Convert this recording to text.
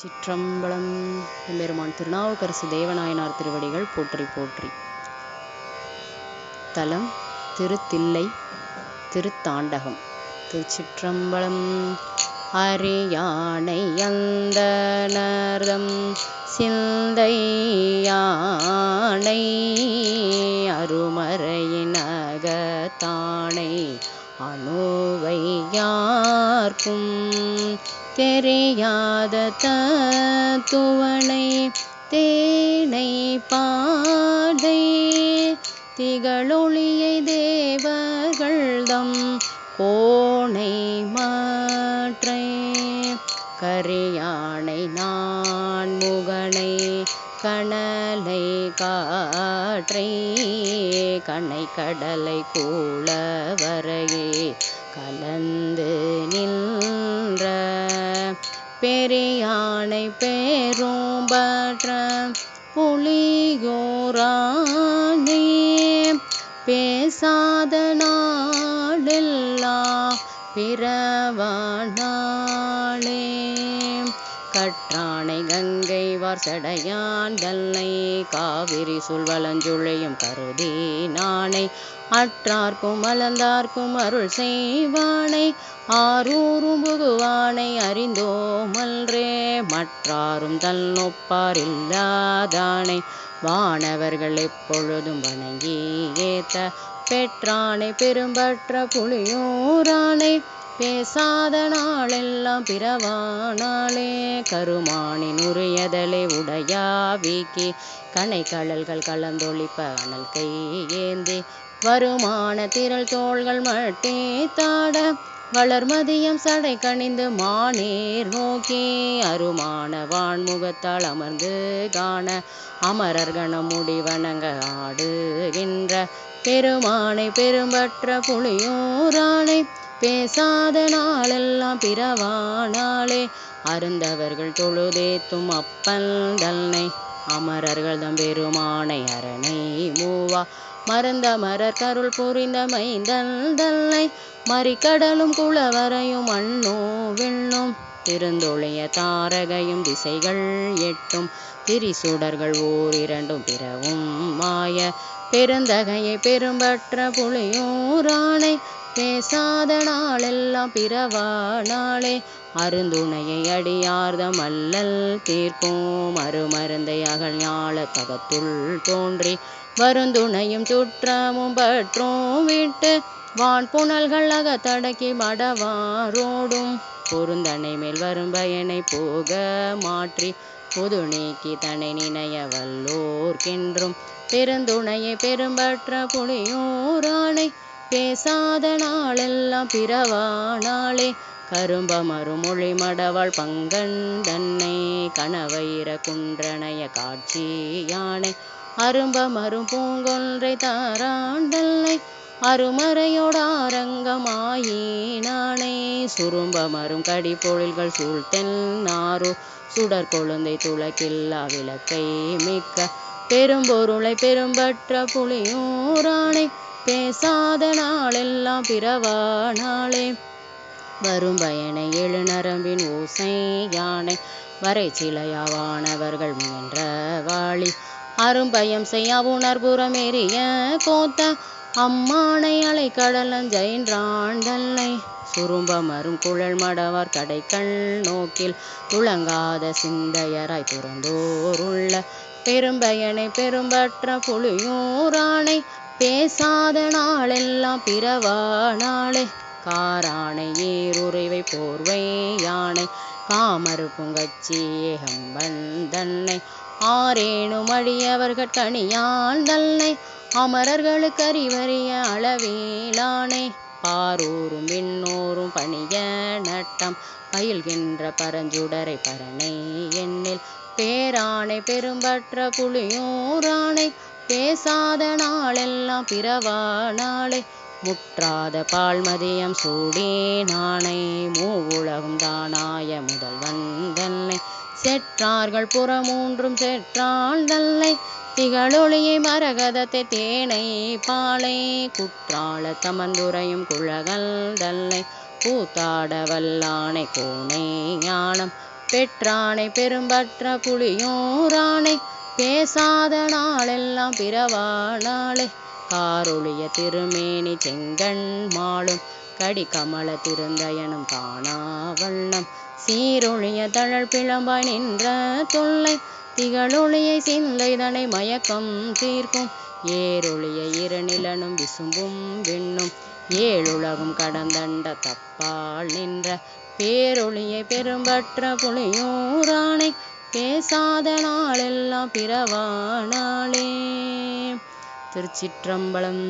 சிற்றம்பலம் எம்பெருமான் திருநாவுக்கரசு தேவநாயனார் திருவடிகள் போற்றி போற்றி. தலம் திருத்தில்லை திருத்தாண்டகம். திருச்சிற்றம்பலம் அரியானை அந்தனர்தம் சிந்தை யானை அருமறையினகத்தானை அணுவை யார்க்கும் தெரியாத தத்துவனை தேனை பாதை திகழொளியை தேவர்கள்தம் கோணை மாற்றை கரியானை நான் முகனை கணலை காற்றை கணை கடலை கூழ வரையே கலந்து நின்ற பெரியானை பேரோம்பற்ற புலியோரானே பேசாத நாடெல்லாம் பிறவானா கற்றானை கங்கை வார்சடையான் தல்லை காவிரி சொல்வலஞ்சுழையும் கருதி நானை. அற்றார்க்கும் மலர்ந்தார்க்கும் அருள் செய்வானை. ஆரூரும் புகுவானை அறிந்தோமல்றே மற்றாரும் தன்னொப்பார் இல்லாதானை. வானவர்கள் எப்பொழுதும் வணங்கி ஏத்த. பெற்றானை பெரும்பற்ற புளியூரானை பேசாத நாளெல்லாம் பிறவானாலே கருமானின் உரியதலை உடையா வீக்கி கனை கடல்கள் கலந்தொழிப்ப அனல் கை ஏந்தி வருமான திரள் தோள்கள் மட்டே தாட வளர்மதியம் சடை கணிந்து மானேர் நோக்கி அருமான வான்முகத்தால் அமர்ந்து காண அமரர் முடிவணங்க ஆடுகின்ற பெருமானை பெரும்பற்ற புளியூரானை பேசாத நாளெல்லாம் பிறவானாளே. அருந்தவர்கள் தொழுதேத்தும் அப்பல் தல்னை அமரர்கள் தம் பெருமானை அரணை மூவா. மறந்த மரர் கருள் புரிந்த மைந்தல் தல்லை மறிக்கடலும் குளவரையும் அண்ணோ வெண்ணும். திருந்தொழிய தாரகையும் திசைகள் எட்டும். திரிசுடர்கள் ஓர் இரண்டும் பிறவும் மாய. பெருந்தகையை பெரும்பற்ற புலியூரானை. பேசாத நாளெல்லாம் பிறவானாளே அருந்துணையை அடியார்தம் அல்லல் தீர்க்கும். மறுமருந்தை அகல் ஞாழ தகத்துள் தோன்றி. வருந்துணையும் சுற்றமும் பற்றும் விட்டு. வான் புனல்கள் அகத்தடக்கி மடவாரோடும் பொருந்தனை மேல் வரும் பயனை போக மாற்றி. புது நீக்கி தன்னை நினைய வல்லோர்க்கென்றும் பெருந்துணையை பெரும்பற்ற புலியூரானை பேசாத நாளெல்லாம் பிறவானாளே. கரும்ப மறுமொழி மடவாள் பங்கன் தன்னை கணவயிர குன்றனைய காட்சி யானை அரும்பமரும் பூங்கொன்றை தாராண்டல்லை. அருமறையோடாரங்கமாயினானை சுரும்பமரும் கடி பொழில்கள் சூழ்த்தென் நாரோ சுடர் கொழுந்தை துளக்கில்லா விளக்கை மிக்க பெரும்பொருளை பெரும்பற்ற புலியூரானை. பேசாத நாளெல்லாம் பிறவானாளே வரும் பயனை எழு நரம்பின் ஓசை யானை. வரை சிலையாவானவர்கள் முயன்ற வாளி. அரும்பயம் செய்ய உணர்புறம் எரிய கோத்த அம்மானை அலை கடலஞ்சென்றாண்டல்லை சுரும்பமரும் குழல் மடவார் கடைக்கண் நோக்கில். துளங்காத சிந்தையராய் துறந்தோருள்ள பெரும்பயனை பெரும்பற்ற புலியூரானை பேசாத நாளெல்லாம் பிறவானாளே காரானை ஏறுறைவை போர்வை யானை. காமரு புங்கச்சி ஏகம்பன் தன்னை ஆரேனும் அடியவர்கள் கணியான் தன்னை. அமரர்களுக்கு அறிவறிய அளவிலானை. பாரூரும் விண்ணோரும் பணிய நட்டம். பயில்கின்ற பரஞ்சுடரை பரணை எண்ணில் பேரானை பெரும்பற்ற புளியூரானை பேசாத நாளெல்லாம் பிறவா நாளே. முற்றாத பால்மதியம் சூடி நானே. மூவுலகும் தானாய முதல்வன் தன்னை செற்றார்கள் புறமூன்றும் செற்றாள் தல்லை. திகழொளியை மரகதத்தை தேனை பாலை. குற்றால தமந்துரையும் குழகல் தல்லை. கூத்தாட வல்லானை கோணை ஞானம். பெற்றானை பெரும்பற்ற புளியோரானை பேசாத நாளெல்லாம் பிறவா நாளே காரொளிய திருமேனி செங்கண் மாளும் கடி கமல திருந்தயனும் தானா வண்ணம். சீரொழிய தழல் பிளம்பாய் நின்ற தொல்லை திகழொளியை சிந்தைதனை மயக்கம் தீர்க்கும். ஏரொளிய இருநிலனும் விசும்பும் விண்ணும் ஏழுலகும் கடந்தண்ட தப்பால் நின்ற. பேரொளியை பெரும்பற்ற புலியூரானை பேசாத நாளெல்லாம் பிறவானாளே. திருச்சிற்றம்பலம்